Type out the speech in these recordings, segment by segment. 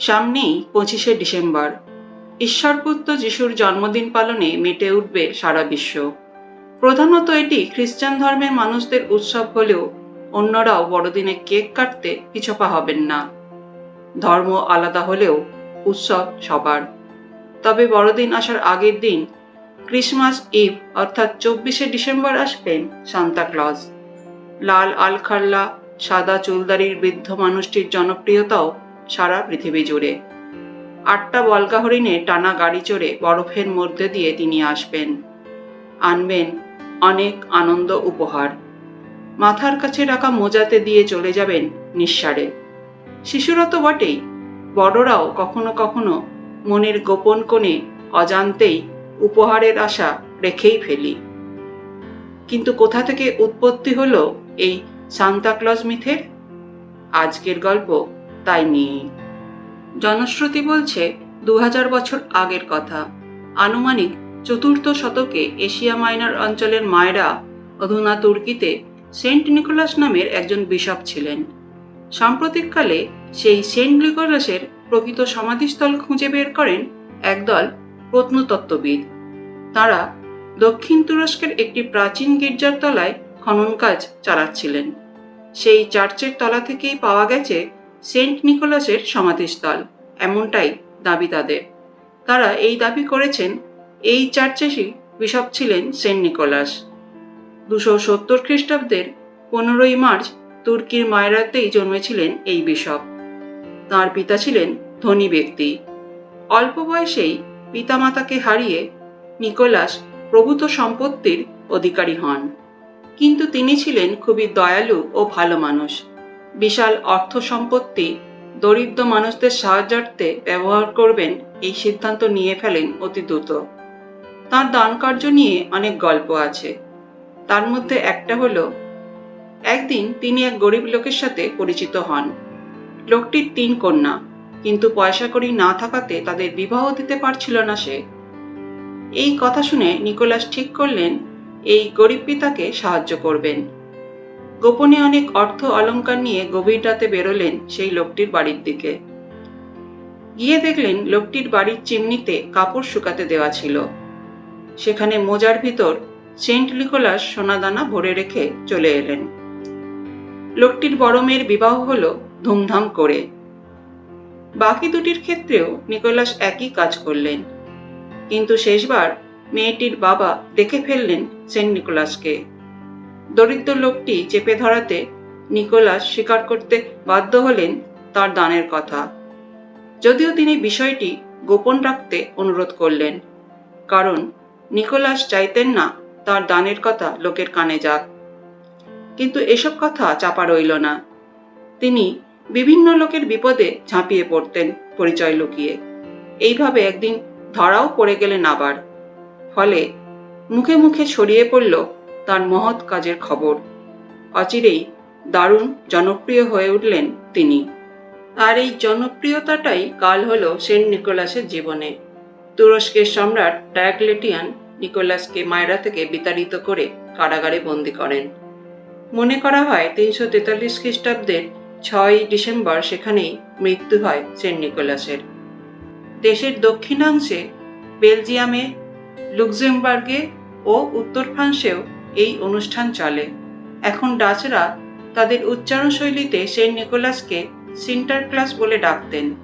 সামনেই পঁচিশে ডিসেম্বর। ঈশ্বরপুত্র যিশুর জন্মদিন পালনে মেতে উঠবে সারা বিশ্ব। প্রধানত এটি খ্রিস্টান ধর্মের মানুষদের উৎসব হলেও অন্যরাও বড়দিনে কেক কাটতে পিছপা হবেন না। ধর্ম আলাদা হলেও উৎসব সবার। তবে বড়দিন আসার আগের দিন ক্রিসমাস ইভ অর্থাৎ চব্বিশে ডিসেম্বর আসবেন সান্তা ক্লজ। লাল আলখাল্লা, সাদা চুলদারির বৃদ্ধ মানুষটির জনপ্রিয়তাও সারা পৃথিবী জুড়ে। আটটা বলগা হরিণে টানা গাড়ি চড়ে বরফের মধ্যে দিয়ে তিনি আসবেন। আনবেন অনেক আনন্দ উপহার। মাথার কাছে রাখা মোজাতে দিয়ে চলে যাবেন নিঃসারে। শিশুরা তো বটেই। বড়রাও কখনো কখনো মনের গোপন কোণে অজান্তেই উপহারের আশা রেখেই ফেলি। কিন্তু কোথা থেকে উৎপত্তি হলো এই সান্তাক্লজ মিথের? আজকের গল্প তাই নিয়ে জনশ্রুতি বলছে দু হাজার বছর আগের কথা। আনুমানিক চতুর্থ শতকে এশিয়া মাইনর অঞ্চলের মায়েরা অধুনা তুর্কিতে সেন্ট নিকোলাস নামের একজন বিশপ ছিলেন। সাম্প্রতিককালে সেই সেন্ট নিকোলাসের প্রকৃত সমাধিস্থল খুঁজে বের করেন একদল প্রত্নতত্ত্ববিদ। তারা দক্ষিণ তুরস্কের একটি প্রাচীন গির্জার তলায় খনন কাজ চালাচ্ছিলেন। সেই চার্চের তলা থেকেই পাওয়া গেছে সেন্ট নিকোলাসের সমাধিস্থল, এমনটাই দাবি তাদের। তারা এই দাবি করেছেন, এই চার্চেসই বিশপ ছিলেন সেন্ট নিকোলাস। দুশো সত্তর খ্রিস্টাব্দের পনেরোই মার্চ তুর্কির মায়রাতেই জন্মেছিলেন এই বিশপ। তাঁর পিতা ছিলেন ধনী ব্যক্তি। অল্প বয়সেই পিতামাতাকে হারিয়ে নিকোলাস প্রভূত সম্পত্তির অধিকারী হন। কিন্তু তিনি ছিলেন খুবই দয়ালু ও ভালো মানুষ। বিশাল অর্থ সম্পত্তি দরিদ্র মানুষদের সাহায্যার্থে ব্যবহার করবেন এই সিদ্ধান্ত নিয়ে ফেলেন অতি দ্রুত। তাঁর দান কার্য নিয়ে অনেক গল্প আছে। তার মধ্যে একটা হলো, একদিন তিনি এক গরিব লোকের সাথে পরিচিত হন। লোকটির তিন কন্যা, কিন্তু পয়সা কড়ি না থাকাতে তাদের বিবাহ দিতে পারছিল না সে। এই কথা শুনে নিকোলাস ঠিক করলেন, এই গরিব পিতাকে সাহায্য করবেন। গোপনে অনেক অর্থ অলঙ্কার নিয়ে গভীর রাতে বেরোলেন সেই লোকটির বাড়ির দিকে। গিয়ে দেখলেন লোকটির বাড়ির চিমনিতে কাপড় শুকাতে দেওয়া ছিল। সেখানে মোজার ভিতর সেন্ট নিকোলাস সোনাদানা ভরে রেখে চলে এলেন। লোকটির বড় মেয়ের বিবাহ হলো ধুমধাম করে। বাকি দুটির ক্ষেত্রেও নিকোলাস একই কাজ করলেন। কিন্তু শেষবার মেয়েটির বাবা দেখে ফেললেন সেন্ট নিকোলাসকে। দরিদ্র লোকটি চেপে ধরাতে নিকোলাস স্বীকার করতে বাধ্য হলেন তার দানের কথা। যদিও তিনি বিষয়টি গোপন রাখতে অনুরোধ করলেন, কারণ নিকোলাস চাইতেন না তার দানের কথা লোকের কানে যাক। কিন্তু এসব কথা চাপা রইল না। তিনি বিভিন্ন লোকের বিপদে ঝাঁপিয়ে পড়তেন পরিচয় লুকিয়ে। এইভাবে একদিন ধরাও পড়ে গেলেন আবার। ফলে মুখে মুখে ছড়িয়ে পড়ল তার মহৎ কাজের খবর। অচিরেই দারুণ জনপ্রিয় হয়ে উঠলেন তিনি। আর এই জনপ্রিয়তাটাই কাল হল সেন্ট নিকোলাসের জীবনে। তুরস্কের সম্রাট ডায়াক্লেটিয়ান নিকোলাসকে মায়রা থেকে বিতাড়িত করে কারাগারে বন্দি করেন। মনে করা হয় তিনশো তেতাল্লিশ খ্রিস্টাব্দের ছয় ডিসেম্বর সেখানেই মৃত্যু হয় সেন্ট নিকোলাসের। দেশের দক্ষিণাংশে বেলজিয়ামে, লুক্সেমবার্গে ও উত্তর ফ্রান্সেও এই অনুষ্ঠান চলে। এখন ডাচরা তাদের উচ্চারণ শৈলীতে সেন্ট নিকোলাসকে সিন্টার ক্লাস বলে ডাকতেন।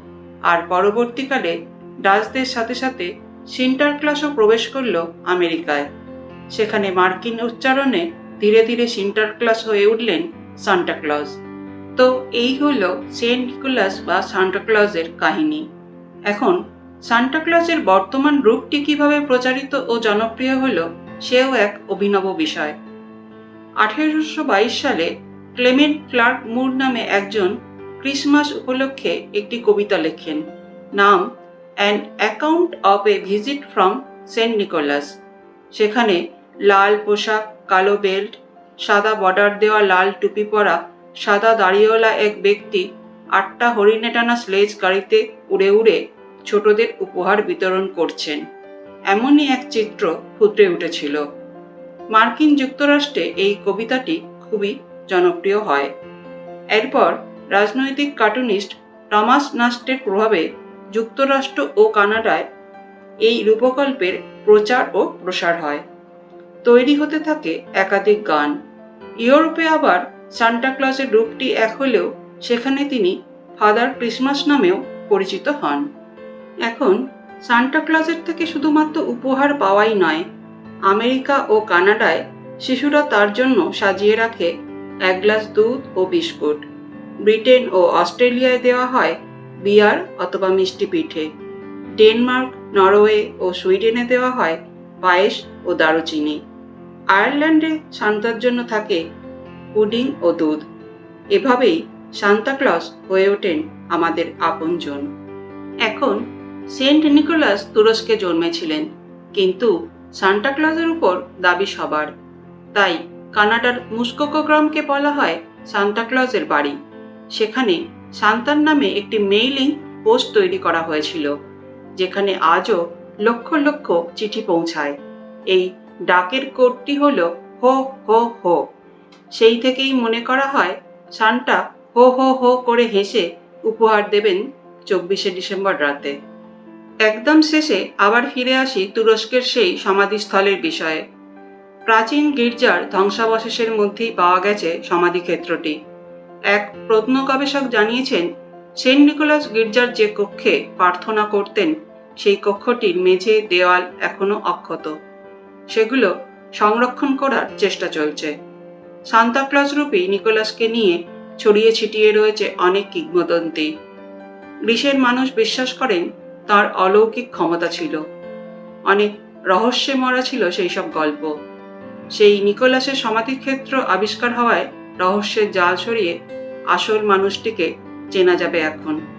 আর পরবর্তীকালে ডাচদের সাথে সাথে সিন্টার ক্লাসও প্রবেশ করল আমেরিকায়। সেখানে মার্কিন উচ্চারণে ধীরে ধীরে সিন্টার ক্লাস হয়ে উঠলেন সান্টা ক্লজ। তো এই হল সেন্ট নিকোলাস বা সান্টা ক্লজের কাহিনী। এখন সান্টা ক্লজের বর্তমান রূপটি কীভাবে প্রচারিত ও জনপ্রিয় হলো সেও এক অভিনব বিষয়। আঠেরোশো বাইশ সালে ক্লেমেন্ট ক্লার্ক মুর নামে একজন ক্রিসমাস উপলক্ষে একটি কবিতা লেখেন। নাম an account of a visit from saint Nicholas সেখানে লাল পোশাক, কালো বেল্ট, সাদা বর্ডার দেওয়া লাল টুপি পরা সাদা দাড়িওয়ালা এক ব্যক্তি আটটা হরিণে টানা স্লেজ গাড়িতে উড়ে উড়ে ছোটদের উপহার বিতরণ করছেন। এমনই এক চিত্র ফুটে উঠেছিল। মার্কিন যুক্তরাষ্ট্রে এই কবিতাটি খুবই জনপ্রিয় হয়। এরপর রাজনৈতিক কার্টুনিস্ট টমাস নাস্টের প্রভাবে যুক্তরাষ্ট্র ও কানাডায় এই রূপকল্পের প্রচার ও প্রসার হয়। তৈরি হতে থাকে একাধিক গান। ইউরোপে আবার সান্টা ক্লজের রূপটি এক হলেও সেখানে তিনি ফাদার ক্রিসমাস নামেও পরিচিত হন। এখন সান্টা ক্লজের থেকে শুধুমাত্র উপহার পাওয়াই নয়, আমেরিকা ও কানাডায় শিশুরা তার জন্য সাজিয়ে রাখে এক গ্লাস দুধ ও বিস্কুট। ব্রিটেন ও অস্ট্রেলিয়ায় দেওয়া হয় বিয়ার অথবা মিষ্টি পিঠে। ডেনমার্ক, নরওয়ে ও সুইডেনে দেওয়া হয় পায়েস ও দারুচিনি। আয়ারল্যান্ডে সান্তার জন্য থাকে পুডিং ও দুধ। এভাবেই সান্তাক্লজ হয়ে ওঠেন আমাদের আপনজন। এখন সেন্ট নিকোলাস তুরস্কে জন্মেছিলেন, কিন্তু সান্টাক্লজের উপর দাবি সবার। তাই কানাডার মুস্কোকো গ্রামকে বলা হয় সান্টাক্লজের বাড়ি। সেখানে সান্তার নামে একটি মেইলিং পোস্ট তৈরি করা হয়েছিল, যেখানে আজও লক্ষ লক্ষ চিঠি পৌঁছায়। এই ডাকের কোডটি হল হো হো হো। সেই থেকেই মনে করা হয় সান্টা হো হো হো করে হেসে উপহার দেবেন চব্বিশে ডিসেম্বর রাতে। একদম শেষে আবার ফিরে আসি তুরস্কের সেই সমাধিস্থলের বিষয়ে। প্রাচীন গির্জার ধ্বংসাবশেষের মধ্যেই পাওয়া গেছে সমাধিক্ষেত্রটি। এক প্রত্ন গবেষক জানিয়েছেন, সেন্ট নিকোলাস গির্জার যে কক্ষে প্রার্থনা করতেন, সেই কক্ষটির মেঝে দেওয়াল এখনও অক্ষত। সেগুলো সংরক্ষণ করার চেষ্টা চলছে। সান্তাক্লজ রূপী নিকোলাসকে নিয়ে ছড়িয়ে ছিটিয়ে রয়েছে অনেক কিংবদন্তি। গ্রীসের মানুষ বিশ্বাস করেন তার অলৌকিক ক্ষমতা ছিল। অনেক রহস্যে মরা ছিল সেই সব গল্প। সেই নিকোলাসের সমাধিক্ষেত্র আবিষ্কার হওয়ায় রহস্যের জাল সরিয়ে আসল মানুষটিকে চেনা যাবে এখন।